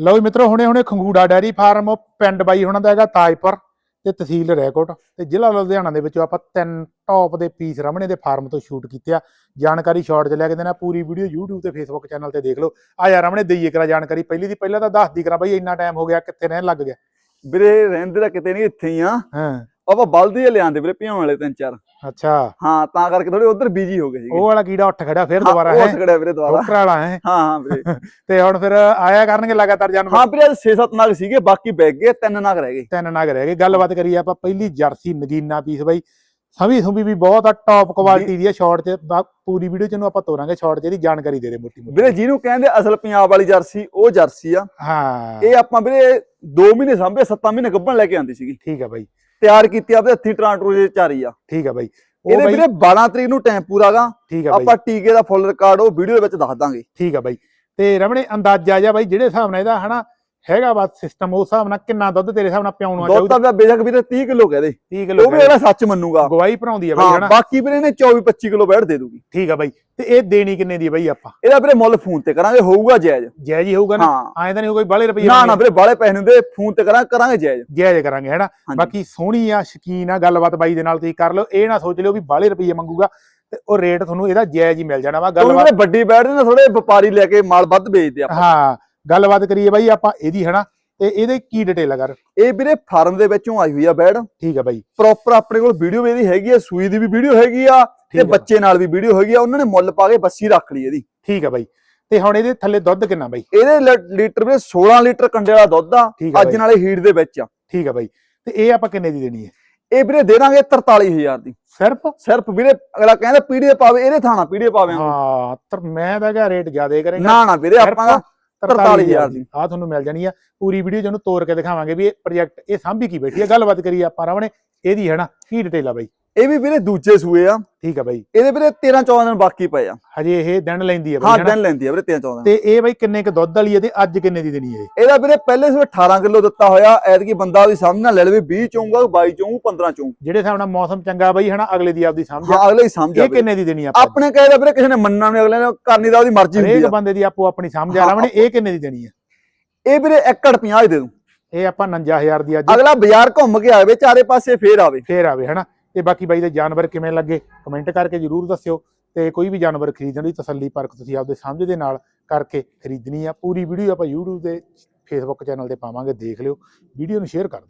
ਲਓ ਜੀ ਮਿੱਤਰੋ ਹੁਣੇ ਹੁਣੇ ਖੰਗੂੜਾ ਡੈਰੀ ਫਾਰਮ ਪਿੰਡ ਬਾਈ ਹੁਣਾਂ ਦਾ ਹੈਗਾ ਤਾਜਪੁਰ ਤੇ ਤਹਿਸੀਲ ਰੈਕੋਟ ਤੇ ਜ਼ਿਲ੍ਹਾ ਲੁਧਿਆਣਾ ਦੇ ਵਿੱਚੋਂ ਆਪਾਂ ਤਿੰਨ ਟੌਪ ਦੇ ਪੀਸ ਰਮਣੇ ਦੇ ਫਾਰਮ ਤੋਂ ਸ਼ੂਟ ਕੀਤੇ ਆ। ਜਾਣਕਾਰੀ ਸ਼ਾਰਟ ਚ ਲੈ ਕੇ ਦੇਣਾ ਪੂਰੀ ਵੀਡੀਓ YouTube ਤੇ Facebook ਚੈਨਲ ਤੇ ਦੇਖ ਲਓ। ਆ ਯਾਰ ਰਮਣੇ ਦਈਏ ਕਰਾ ਜਾਣਕਾਰੀ। ਪਹਿਲੀ ਦੀ ਪਹਿਲਾਂ ਤਾਂ ਦੱਸ ਦੀ ਕਰਾ ਬਾਈ ਇੰਨਾ ਟਾਈਮ ਹੋ ਗਿਆ ਕਿੱਥੇ ਰਹਿਣ ਲੱਗ ਗਿਆ? ਵੀਰੇ ਰਹਿੰਦੇ ਤਾਂ ਕਿਤੇ ਨਹੀਂ ਇੱਥੇ ਹੀ ਆ। ਹਾਂ। ਆਪਾਂ ਬਲਦੀ ਲਿਆਂਦੇ ਵੀਰੇ ਭਿਉਣ ਵਾਲੇ ਤਿੰਨ ਚਾਰ। ਅੱਛਾ। ਹਾਂ ਤਾਂ ਕਰਕੇ ਥੋੜੇ ਉਧਰ ਬਿਜ਼ੀ ਹੋ ਗਏ ਸੀਗੇ। ਉਹ ਵਾਲਾ ਕੀੜਾ ਉੱਠ ਖੜਾ ਫਿਰ ਦੁਬਾਰਾ ਹੈ? ਉੱਠ ਖੜਿਆ ਵੀਰੇ ਦੁਬਾਰਾ। ਠੋਕਰ ਵਾਲਾ ਹੈ? ਹਾਂ ਹਾਂ ਵੀਰੇ। ਤੇ ਹੁਣ ਫਿਰ ਆਇਆ ਕਰਨਗੇ ਲਗਾਤਾਰ ਜਾਨਵਰ? ਹਾਂ ਵੀਰੇ 6-7 ਨਗ ਸੀਗੇ ਬਾਕੀ ਬੈਗ ਗਏ ਤਿੰਨ ਨਗ ਰਹਿ ਗਏ। ਤਿੰਨ ਨਗ ਰਹਿ ਗਏ। ਗੱਲਬਾਤ ਕਰੀਏ ਆਪਾਂ ਪਹਿਲੀ ਜਰਸੀ ਨਗੀਨਾ ਪੀਸ ਬਾਈ। ਸਵੀ ਸੁੰਬੀ ਵੀ ਬਹੁਤ ਆ ਟੌਪ ਕੁਆਲਿਟੀ ਦੀ ਆ ਸ਼ਾਰਟ ਚ। ਪੂਰੀ ਵੀਡੀਓ ਚ ਨੂੰ ਆਪਾਂ ਤੋਰਾਂਗੇ ਸ਼ਾਰਟ ਚ ਇਹਦੀ ਜਾਣਕਾਰੀ ਦੇ ਦੇ ਮੋਟੀ ਮੋਟੀ ਵੀਰੇ ਜਿਹਨੂੰ ਕਹਿੰਦੇ ਅਸਲ ਪੰਜਾਬ ਵਾਲੀ ਜਰਸੀ ਉਹ ਜਰਸੀ ਆ। ਹਾਂ। ਇਹ ਆਪਾਂ ਵੀਰੇ 2 ਮਹੀਨੇ ਸਾਂਭੇ 7 ਮਹੀਨੇ ਗੱਭਣ ਲੈ ਕੇ ਆਂਦੀ ਸੀਗੀ। ਠੀਕ ਆ ਬਾਈ। ਤਿਆਰ ਕੀਤੀ ਆਪਦੇ ਹੱਥੀ ਟਰਾਂਟਰੂ ਦੇ ਚਾਰੀ ਆ। ਠੀਕ ਆ ਬਾਈ। ਇਹਦੇ ਵੀਰੇ 12 ਤਰੀਕ ਨੂੰ ਟਾਈਮ ਪੂਰਾਗਾ ਠੀਕ ਆ ਬਾਈ। ਆਪਾਂ ਟੀਕੇ ਦਾ ਫੁੱਲ ਰਿਕਾਰਡ ਉਹ ਵੀਡੀਓ ਦੇ ਵਿੱਚ ਦੱਸ ਦਾਂਗੇ। ਠੀਕ ਆ ਬਾਈ। ਤੇ ਰਮਣੇ ਅੰਦਾਜ਼ਾ ਜਿਹਾ ਬਾਈ ਜਿਹੜੇ ਹਿਸਾਬ ਨਾਲ ਇਹਦਾ ਹਨਾ ਹੈਗਾ ਵਾ ਸਿਸਟਮ ਉਸ ਹਿਸਾਬ ਨਾਲ ਕਿੰਨਾ ਦੁੱਧ ਤੇਰੇ ਹਿਸਾਬ ਨਾਲ ਪਿਆਉਣਾ ਦੁੱਧ ਤਾਂ ਬੇਸ਼ੱਕ ਵੀਰੇ 30 ਕਿਲੋ ਕਹਦੇ 30 ਕਿਲੋ ਉਹ ਵੀ ਅਗਲਾ ਸੱਚ ਮੰਨੂਗਾ। ਗਵਾਈ ਭਰਾਉਂਦੀ ਆ ਬਾਈ ਹਨਾ? ਬਾਕੀ ਵੀਰੇ ਇਹਨੇ 24 25 ਕਿਲੋ ਬੈਠ ਦੇ ਦੂਗੀ। ਠੀਕ ਆ ਬਾਈ ਤੇ ਇਹ ਦੇਣੀ ਕਿੰਨੇ ਦੀ ਆ ਬਾਈ ਆਪਾਂ? ਇਹਦਾ ਵੀਰੇ ਮੁੱਲ ਫੋਨ ਤੇ ਕਰਾਂਗੇ ਹੋਊਗਾ ਜਾਇਜ਼। ਜਾਇਜ਼ ਹੀ ਹੋਊਗਾ ਨਾ? ਐਂ ਤਾਂ ਨਹੀਂ ਕੋਈ ਬਾਲੇ ਰੁਪਏ ਨਾ ਨਾ ਵੀਰੇ ਬਾਲੇ ਪੈਸੇ ਹੁੰਦੇ ਫੋਨ ਤੇ ਕਰਾਂ ਕਰਾਂਗੇ ਜਾਇਜ਼। ਜਾਇਜ਼ ਕਰਾਂਗੇ ਹੈਨਾ। ਬਾਕੀ ਸੋਹਣੀ ਆ ਸ਼ਕੀਨ ਆ ਗੱਲਬਾਤ ਬਾਈ ਦੇ ਨਾਲ ਤੁਸੀਂ ਕਰ ਲਓ। ਇਹ ਨਾ ਸੋਚ ਲਿਓ ਵੀ ਬਾਲੇ ਰੁਪਏ ਮੰਗੂਗਾ ਤੇ ਉਹ ਰੇਟ ਤੁਹਾਨੂੰ ਇਹਦਾ ਜਾਇਜ਼ ਹੀ ਮਿਲ ਜਾਣਾ ਵਾ ਗੱਲਬਾਤ ਵੱਡੀ ਬੈਠਦੇ ਨਾ ਥੋੜੇ ਵਪਾਰੀ ਲੈ ਕੇ ਮਾਲ ਵੱਧ ਵੇਚਦੇ ਆਪਾਂ। ਹਾਂ ਗੱਲਬਾਤ ਕਰੀਏ ਬਾਈ ਆਪਾਂ ਇਹਦੀ ਹਨਾ? ਤੇ ਇਹਦੇ ਕੀ ਡਿਟੇਲ ਆ ਕਰ ਇਹ ਵੀਰੇ ਫਾਰਮ ਦੇ ਵਿੱਚੋਂ ਆਈ ਹੋਈ ਆ ਬੈੜ ਠੀਕ ਆ ਬਾਈ। ਪ੍ਰੋਪਰ ਆਪਣੇ ਕੋਲ ਵੀਡੀਓ ਵੀ ਇਹਦੀ ਹੈਗੀ ਆ ਸੂਈ ਦੀ ਵੀ ਵੀਡੀਓ ਹੈਗੀ ਆ ਤੇ ਬੱਚੇ ਨਾਲ ਵੀ ਵੀਡੀਓ ਹੈਗੀ ਆ ਉਹਨਾਂ ਨੇ ਮੁੱਲ ਪਾ ਕੇ ਬੱਸੀ ਰੱਖ ਲਈ ਇਹਦੀ। ਠੀਕ ਆ ਬਾਈ। ਤੇ ਹੁਣ ਇਹਦੇ ਥੱਲੇ ਦੁੱਧ ਕਿੰਨਾ ਬਾਈ? ਇਹਦੇ ਲੀਟਰ ਵੀਰੇ 16 ਲੀਟਰ ਕੰਡੇ ਵਾਲਾ ਦੁੱਧ ਆ ਅੱਜ ਨਾਲੇ ਹੀਟ ਦੇ ਵਿੱਚ ਆ। ਠੀਕ ਆ ਬਾਈ। ਤੇ ਇਹ ਆਪਾਂ ਕਿੰਨੇ ਦੀ ਦੇਣੀ ਹੈ? ਇਹ ਵੀਰੇ ਦੇ ਦਾਂਗੇ 43000 ਦੀ। ਸਿਰਫ? ਸਿਰਫ ਵੀਰੇ ਅਗਲਾ ਕਹਿੰਦਾ ਪੀੜੀਏ ਪਾਵੇ ਇਹਦੇ ਥਾਣਾ ਪੀੜੀਏ ਪਾਵੇ। ਹਾਂ ਮੈਂ ਤਾਂ ਕਿਹਾ ਰੇਟ ਜ਼ਿਆਦਾ ਕਰੇਗਾ। ਨਾ ਨਾ ਵੀਰੇ ਆਪਾਂ ਦਾ 43000 ਦੀ। ਆ ਤੁਹਾਨੂੰ ਮਿਲ ਜਾਣੀ ਆ। ਪੂਰੀ ਵੀਡੀਓ ਜਿਹਨੂੰ ਤੋੜ ਕੇ ਦਿਖਾਵਾਂਗੇ ਵੀ ਇਹ ਪ੍ਰੋਜੈਕਟ ਇਹ ਸਾਂਭੀ ਕੀ ਬੈਠੀ ਆ। ਗੱਲਬਾਤ ਕਰੀਏ ਆਪਾਂ ਰਾਵਣੇ। ਇਹਦੀ ਹੈ ਨਾ ਕੀ ਡਿਟੇਲ ਆ ਬਾਈ? ਇਹ ਵੀ ਵੀਰੇ ਦੂਜੇ ਸੂਏ ਆ। ਠੀਕ ਆ ਬਾਈ। ਇਹਦੇ ਵੀਰੇ 13 14 ਦਿਨ ਬਾਕੀ ਪਏ ਆ। ਹਜੇ ਇਹ ਦਿਨ ਲੈਂਦੀ ਆ ਹਾਂ ਬਾਈ ਹਨਾ? ਦਿਨ ਲੈਂਦੀ ਆ ਵੀਰੇ 13 14 ਦਿਨ। ਤੇ ਇਹ ਬਾਈ ਕਿੰਨੇ ਕ ਦੁੱਧ ਵਾਲੀ ਹੈ ਤੇ ਅੱਜ ਕਿੰਨੇ ਦੀ ਦੇਣੀ ਹੈ ਇਹ? ਇਹਦਾ ਵੀਰੇ ਪਹਿਲੇ ਸਵੇ 18 ਕਿਲੋ ਦਿੱਤਾ ਹੋਇਆ ਐਤਕੀ ਬੰਦਾ ਉਹਦੀ ਸਮਝ ਨਾਲ ਲੈ ਲਵੇ 20 ਚੋਂਗਾ 22 ਚੋਂ 15 ਚੋਂ ਜਿਹੜੇ ਹਿਸਾਬ ਨਾਲ ਮੌਸਮ ਚੰਗਾ ਬਾਈ ਹਨਾ ਅਗਲੇ ਦੀ ਆਪਦੀ ਸਮਝ ਆ। ਹਾਂ ਅਗਲੇ ਹੀ ਸਮਝ ਆ ਇਹ। ਕਿੰਨੇ ਦੀ ਦੇਣੀ ਆ ਆਪਾਂ? ਆਪਣੇ ਕਹੇ ਦਾ ਵੀਰੇ ਕਿਸੇ ਨੇ ਮੰਨਣਾ ਨਹੀਂ ਅਗਲੇ ਨੇ ਕਰਨੀ ਦਾ ਉਹਦੀ ਮਰਜ਼ੀ ਹੁੰਦੀ ਹਰੇਕ ਆ ਬੰਦੇ ਦੀ ਆਪੋ ਆਪਣੀ ਸਮਝ ਆ ਹਾਂ। ਰਾਵਣੇ ਇਹ ਕਿੰਨੇ ਦੀ ਦੇਣੀ ਹੈ ਇਹ ਵੀਰੇ 1 50 ਦੇ ਦੂੰ। ਇਹ ਆਪਾਂ 59000 ਦੀ ਅੱਜ। ਅਗਲਾ ਬਾਜ਼ਾਰ ਘੁੰਮ ਕੇ ਆਵੇ ਚਾਰੇ ਪਾਸੇ ਫੇਰ ਆਵੇ। ਫੇਰ ਆਵੇ ਹਨਾ? ਤੇ ਬਾਕੀ ਬਾਈ ਦੇ ਜਾਨਵਰ ਕਿਵੇਂ ਲੱਗੇ ਕਮੈਂਟ ਕਰਕੇ ਜਰੂਰ ਦੱਸਿਓ ਤੇ ਕੋਈ ਵੀ ਜਾਨਵਰ ਖਰੀਦਣ ਦੀ ਤਸੱਲੀ ਪਰਖ ਤੁਸੀਂ ਆਪਦੇ ਸਮਝ ਦੇ ਨਾਲ ਕਰਕੇ ਖਰੀਦਣੀ ਆ। ਪੂਰੀ ਵੀਡੀਓ ਆਪਾਂ YouTube ਤੇ, Facebook ਚੈਨਲ ਤੇ ਪਾਵਾਂਗੇ, ਦੇਖ ਲਿਓ। ਵੀਡੀਓ ਨੂੰ ਸ਼ੇਅਰ ਕਰ ਦਿਓ।